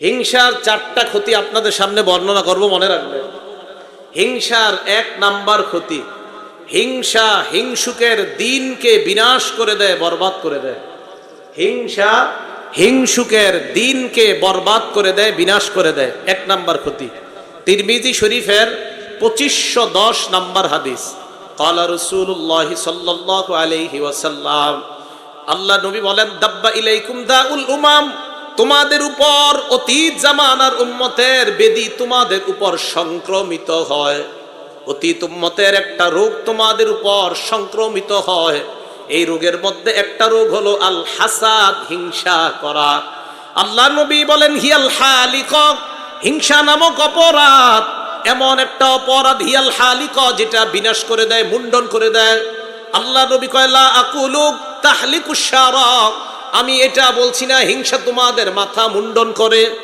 হিংসার চারটা ক্ষতি আপনাদের সামনে বর্ণনা করব, মনে রাখবেন। হিংসার এক নাম্বার ক্ষতি, হিংসা হিংসুকের দিনকে বিনাশ করে দেয়, বরবাদ করে দেয়। হিংসা হিংসুকের দিনকে বরবাদ করে দেয়, বিনাশ করে দেয়, এক নাম্বার ক্ষতি। তিরমিজি শরীফের পঁচিশশো দশ নাম্বার হাদিস, কালা রসুল্লাহ সাল্লাহ আলাইহি ওয়াসাল্লাম। আল্লাহ নবী বলেন, দাব্বা ইলাইকুম দা উল উমাম। তোমাদের উপর অতীত জামানার উম্মতের বেদি তোমাদের উপর সংক্রমিত হয়। অতীত উম্মতের একটা রোগ তোমাদের উপর সংক্রমিত হয়। এই রোগের মধ্যে একটা রোগ হলো আল হাসাদ হিংসা করা। আল্লাহ নবী বলেন, হিয়াল হালিক হিংসা নামক অপরাধ। এমন একটা অপরাধ হিয়াল হালিক যেটা বিনাশ করে দেয়, মুন্ডন করে দেয়। আল্লাহ নবী কয়লা আকুলুক তাহলিকুসারক আমি এটা বলছি না হিংসা তোমাদের মাথা মুন্ডন করে।